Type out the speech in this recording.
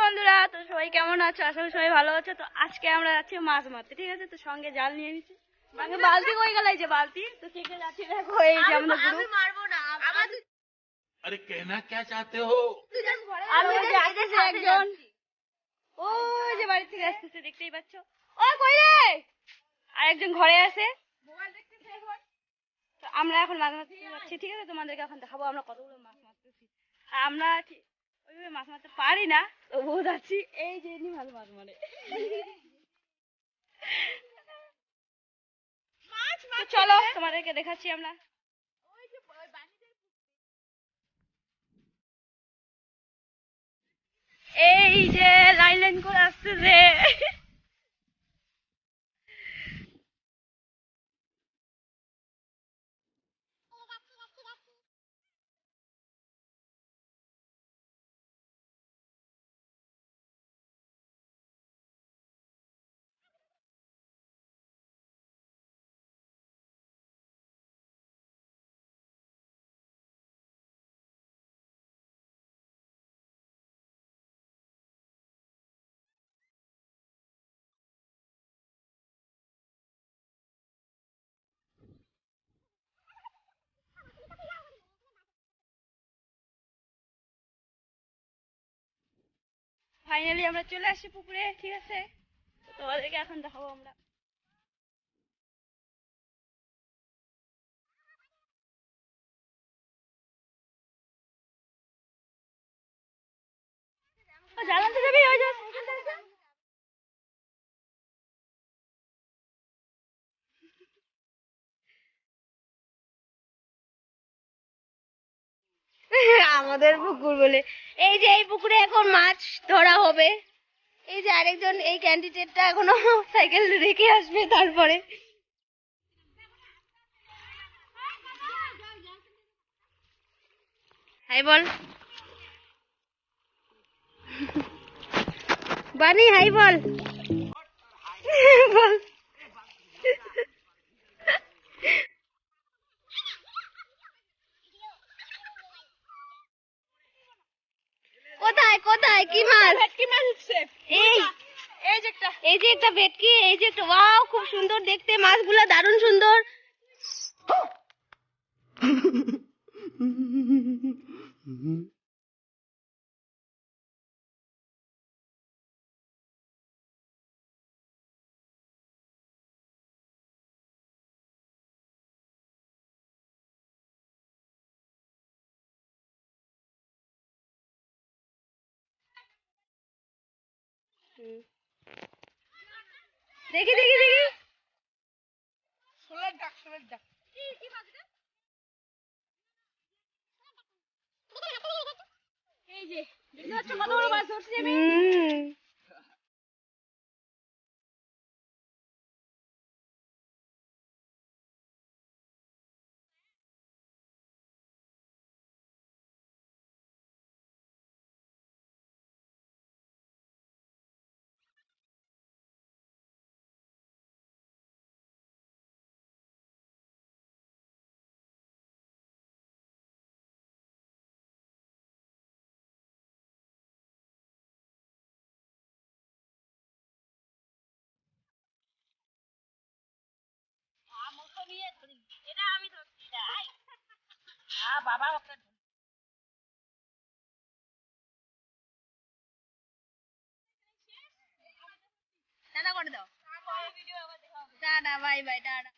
বন্ধুরা তো সবাই কেমন আছো? আসলে সবাই ভালো আছো। তো আজকে আমরা যাচ্ছি মাছ মারতে ঠিক আছে? তো সঙ্গে জাল নিয়ে নিচ্ছি। আরে কেনা কে একজন। ও যে বাড়ি থেকে আসতেছে দেখতেই পাচ্ছ। ও কই ঘরে আছে। তো আমরা এখন মাছ মারতে ঠিক আছে? তোমাদেরকে এখন দেখাবো আমরা কতগুলো মাছ আমরা ওইভাবে মাছ মারতে পারি না? তবুও যাচ্ছি। এই যে এমনি ভালো মাছ মারে তো চলো তোমাদেরকে দেখাচ্ছি আমরা। এই যে লাইন লাইন করে আসতেছে ফাইনালি আমরা চলে আসি পুকুরে ঠিক আছে? তোমাদেরকে এখন দেখাবো আমরা। জানাতে যাবি ওই আমাদের পুকুর বলে। এই যে এই পুকুরে এখন মাছ ধরা হবে। এই যে আরেকজন এই ক্যান্ডিডেটটা এখনও সাইকেল রেখে আসবে তারপরে। হাই, বল। বানি, হাই, বল। কি মাছ। ভেটকি মাছ উঠছে। এই এই যে একটা। এই যে একটা ভেটকি এই যে একটা ওয়াও খুব সুন্দর দেখতে মাছগুলো দারুণ সুন্দর। দেখি দেখি দেখি। সোলার ডাক সোলার ডাক। এই যে দেখতে পাচ্ছ কত বড় মাছ ধরছি আমি টাটা করে দাও। Tata bye bye tata.